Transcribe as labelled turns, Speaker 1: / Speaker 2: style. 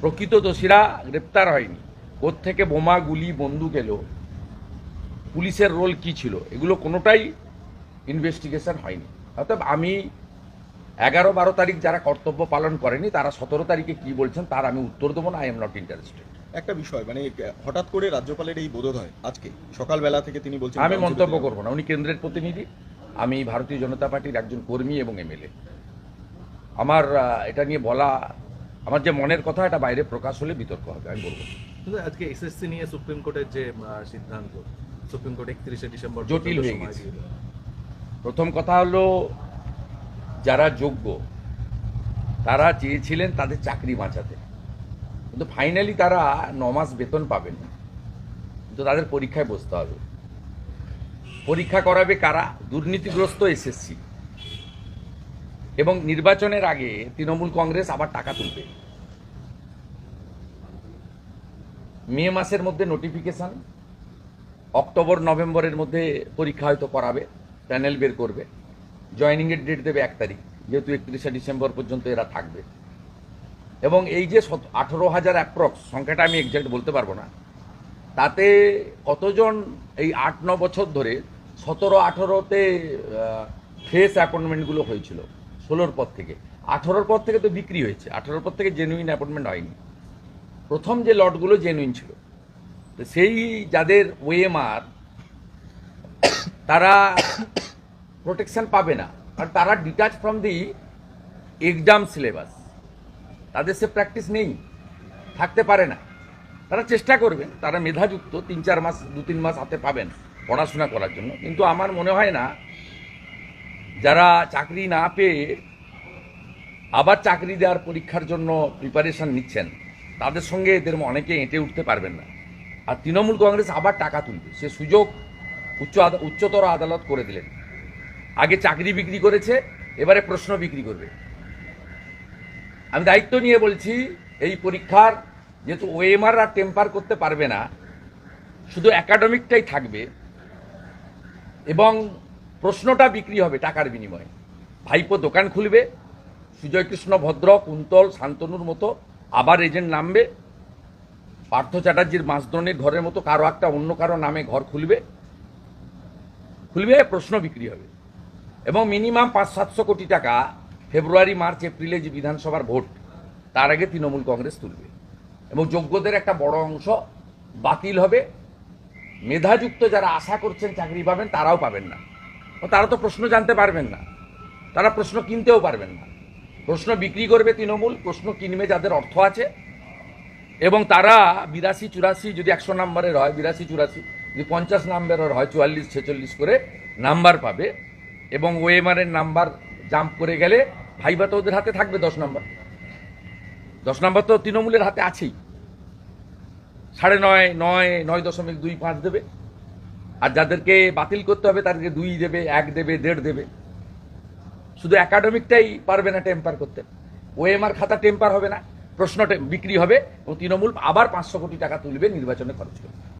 Speaker 1: প্রকৃত দোষীরা গ্রেপ্তার হয়নি। থেকে বোমা গুলি বন্দুক এলো? পুলিশের রোল কি ছিল? এগুলো কোনোটাই ইনভেস্টিগেশন হয়নি। অর্থাৎ আমি এগারো বারো তারিখ যারা কর্তব্য পালন করেনি তারা সতেরো তারিখে কি বলছেন তার আমি উত্তর দেবো না আই এম নট ইন্টারেস্টেড
Speaker 2: একটা বিষয় মানে হঠাৎ করে রাজ্যপালের এই বোধোদয় আজকে সকালবেলা থেকে তিনি বলছেন
Speaker 1: আমি মন্তব্য করব না উনি কেন্দ্রের প্রতিনিধি আমি ভারতীয় জনতা পার্টির একজন কর্মী এবং এমএলএ। আমার এটা নিয়ে বলা আমার যে মনের কথা এটা বাইরে প্রকাশ হলে বিতর্ক হবে আমি বলব।
Speaker 3: কিন্তু আজকে এসএসসি নিয়ে সুপ্রিম কোর্টের যে সিদ্ধান্ত সুপ্রিম কোর্ট একত্রিশে ডিসেম্বর
Speaker 1: জটিল হয়ে গেছে। প্রথম কথা হলো যারা যোগ্য তারা চেয়েছিলেন তাদের চাকরি বাঁচাতে। কিন্তু ফাইনালি তারা ন মাস বেতন পাবেন না। কিন্তু তাদের পরীক্ষায় বসতে হবে। পরীক্ষা করাবে কারা? দুর্নীতিগ্রস্ত এসএসসি এবং নির্বাচনের আগে তৃণমূল কংগ্রেস আবার টাকা তুলবে। মে মাসের মধ্যে নোটিফিকেশন অক্টোবর, নভেম্বরের মধ্যে পরীক্ষা হয়তো করাবে প্যানেল বের করবে। জয়নিংয়ের ডেট দেবে এক তারিখ, যেহেতু একত্রিশে ডিসেম্বর পর্যন্ত এরা থাকবে। এবং এই যে আঠেরো হাজার অ্যাপ্রক্স সংখ্যাটা আমি এক্সাক্ট বলতে পারব না, তাতে কতজন এই আট, ন বছর ধরে সতেরো, আঠেরোতে ফ্রেশ অ্যাপয়েন্টমেন্টগুলো হয়েছিল? ষোলোর পর থেকে। আঠেরোর পর থেকে তো বিক্রি হয়েছে। আঠেরোর পর থেকে জেনুইন অ্যাপয়েন্টমেন্ট হয়নি। প্রথম যে লটগুলো জেনুইন ছিল, তো সেই যাদের ওএমআর তারা প্রোটেকশন পাবে না। আর তারা detach from the exam syllabus তাদের সে প্র্যাকটিস নেই। থাকতে পারে না। তারা চেষ্টা করবেন। তারা মেধাযুক্ত। তিন, চার মাস, দু, তিন মাস হাতে পাবেন পড়াশোনা করার জন্য। কিন্তু আমার মনে হয় না যারা চাকরি না পেয়ে আবার চাকরি দেওয়ার পরীক্ষার জন্য প্রিপারেশন নিচ্ছেন, তাদের সঙ্গে এদের অনেকে এঁটে উঠতে পারবেন না। আর তৃণমূল কংগ্রেস আবার টাকা তুলবে। সে সুযোগ উচ্চ উচ্চতর আদালত করে দিলেন। আগে চাকরি বিক্রি করেছে, এবারে প্রশ্ন বিক্রি করবে। আমি দায়িত্ব নিয়ে বলছি, এই পরীক্ষার যেহেতু ওএমআর আর টেম্পার করতে পারবে না, শুধু একাডেমিকটাই থাকবে, এবং প্রশ্নটা বিক্রি হবে টাকার বিনিময়ে। ভাইপো দোকান খুলবে সুজয় কৃষ্ণ ভদ্র কুন্তল, শান্তনুর মতো আবার এজেন্ট নামবে, পার্থ চ্যাটার্জির মাসদ্রণের ঘরের মতো কারও একটা অন্য কারও নামে ঘর খুলবে। খুলবে, প্রশ্ন বিক্রি হবে। এবং মিনিমাম পাঁচ সাতশো কোটি টাকা ফেব্রুয়ারি, মার্চ, এপ্রিলে যে বিধানসভার ভোট, তার আগে তৃণমূল কংগ্রেস তুলবে। এবং যোগ্যদের একটা বড় অংশ বাতিল হবে। মেধাযুক্ত যারা আশা করছেন চাকরি পাবেন, তারাও পাবেন না। তারা তো প্রশ্ন জানতে পারবেন না। তারা প্রশ্ন কিনতেও পারবেন না। প্রশ্ন বিক্রি করবে তৃণমূল, প্রশ্ন কিনবে যাদের অর্থ আছে। এবং তারা বিরাশি চুরাশি যদি একশো নাম্বারের হয়, বিরাশি চুরাশি, যদি পঞ্চাশ নাম্বারের হয়, চুয়াল্লিশ, ছেচল্লিশ করে নাম্বার পাবে। এবং ওএমআরের নাম্বার জাম্প করে গেলে ভাইবা তো ওদের হাতে থাকবে দশ নাম্বার। দশ নাম্বার তো তৃণমূলের হাতে আছেই। সাড়ে নয় নয় নয় দশমিক দুই পাঁচ দেবে। আর যাদেরকে বাতিল করতে হবে তাদেরকে দুই দেবে, এক দেবে, দেড় দেবে। শুধু একাডেমিকটাই পারবে না টেম্পার করতে। ওএমআর খাতা টেম্পার হবে না, প্রশ্ন বিক্রি হবে এবং তৃণমূল আবার পাঁচশো কোটি টাকা তুলবে নির্বাচনে খরচ করবে।